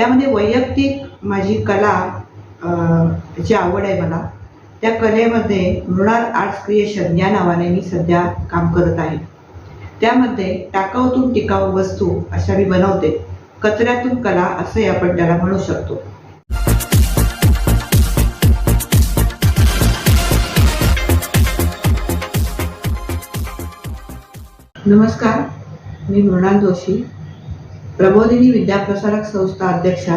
त्यामध्ये वैयक्तिक माझी कला ची आवड आहे मला त्या कलेमध्ये मृणाल आर्ट्स क्रिएशन या नावाने मी सध्या काम करत आहे. त्यामध्ये टाकाऊतून टिकाऊ वस्तू अशा मी बनवते. कचऱ्यातून कला असंही आपण त्याला म्हणू शकतो. नमस्कार मी मृणाल जोशी. प्रबोधिनी विद्याप्रसारक संस्था अध्यक्षा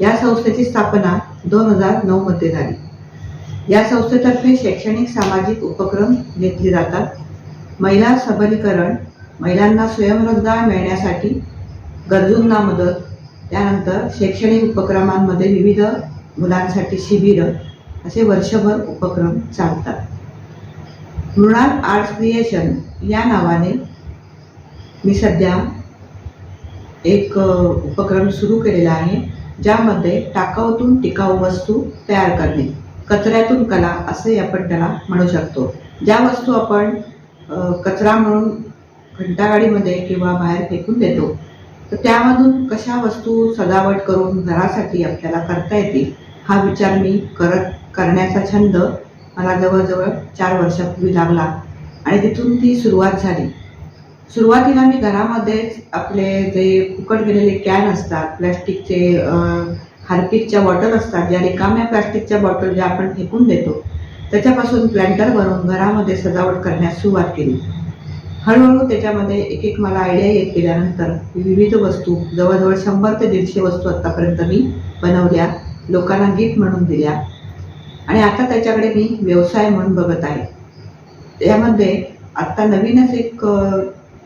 या संस्थेची स्थापना दोन हजार नऊ मध्ये झाली. या संस्थेतर्फे शैक्षणिक सामाजिक उपक्रम घेतले जातात. महिला सबलीकरण महिलांना स्वयंरोजगार मिळण्यासाठी गरजूंना मदत त्यानंतर शैक्षणिक उपक्रमांमध्ये विविध मुलांसाठी शिबिरं असे वर्षभर उपक्रम चालतात. मृणाल आर्ट्स क्रिएशन या नावाने मी सध्या एक उपक्रम सुरू केलेला आहे ज्यामध्ये टाकाऊतून टिकाऊ वस्तू तयार करणे कचऱ्यातून कला असे आपण त्याला म्हणू शकतो. ज्या वस्तू आपण कचरा म्हणून घंटागाडीमध्ये किंवा बाहेर फेकून देतो तर त्यामधून कशा वस्तू सजावट करून घरासाठी आपल्याला करता येतील हा विचार मी करत करण्याचा छंद मला जवळजवळ चार वर्षापूर्वी लागला. आणि तिथून ती सुरुवात झाली. सुरुवातीला मी घरामध्येच आपले जे फुकट गेलेले कॅन असतात प्लॅस्टिकचे हार्पिकच्या बॉटल असतात ज्या रिकाम्या प्लॅस्टिकच्या बॉटल ज्या आपण फेकून देतो त्याच्यापासून प्लॅन्टर बनवून घरामध्ये सजावट करण्यास सुरुवात केली. हळूहळू त्याच्यामध्ये एक एक मला आयडिया येत गेल्यानंतर विविध वस्तू जवळजवळ शंभर ते दीडशे वस्तू आत्तापर्यंत मी बनवल्या लोकांना गिफ्ट म्हणून दिल्या. आणि आता त्याच्याकडे मी व्यवसाय म्हणून बघत आहे. यामध्ये आत्ता नवीनच एक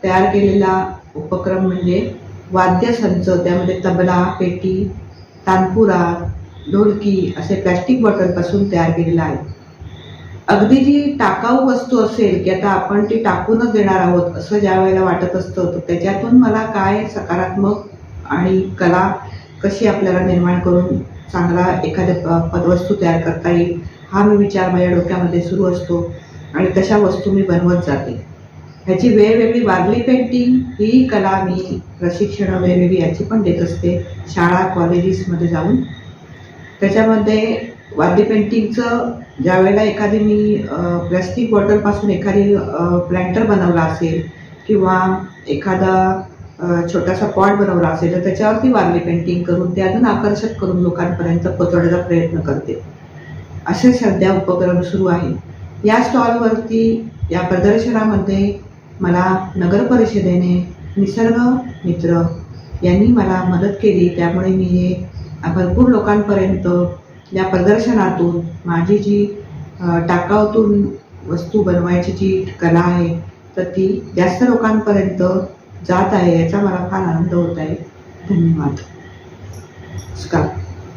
तयार केलेला उपक्रम म्हणजे वाद्यसंच त्यामध्ये तबला पेटी तानपुरा ढोलकी असे प्लॅस्टिक बॉटलपासून तयार केलेला आहे. अगदी जी टाकाऊ वस्तू असेल की आता आपण ती टाकूनच देणार आहोत असं ज्या वेळेला वाटत असतं तर त्याच्यातून मला काय सकारात्मक आणि कला कशी आपल्याला निर्माण करून चांगला एखाद्या प- पदवस्तू तयार करता येईल हा मी विचार माझ्या डोक्यामध्ये सुरू असतो आणि तशा वस्तू मी बनवत जाते. ह्याची वेगवेगळी वारली पेंटिंग ही कला मी प्रशिक्षणं वेगवेगळी याची पण देत असते. शाळा कॉलेजेसमध्ये जाऊन. त्याच्यामध्ये वारली पेंटिंगचं ज्या वेळेला एखादी मी प्लॅस्टिक बॉटलपासून एखादी प्लॅन्टर बनवला असेल किंवा एखादा छोटासा पॉट बनवला असेल तर त्याच्यावरती वारली पेंटिंग करून ते अजून आकर्षक करून लोकांपर्यंत पोचवण्याचा प्रयत्न करते. असे सध्या उपक्रम सुरू आहे. या स्टॉलवरती या प्रदर्शनामध्ये मला नगर परिषदेने निसर्ग मित्र यांनी मला मदत केली. त्यामुळे मी हे भरपूर लोकांपर्यंत या प्रदर्शनातून माझी जी टाकावतून वस्तू बनवायची जी कला आहे तर ती जास्त लोकांपर्यंत जात आहे याचा मला फार आनंद होत आहे. धन्यवाद. नमस्कार.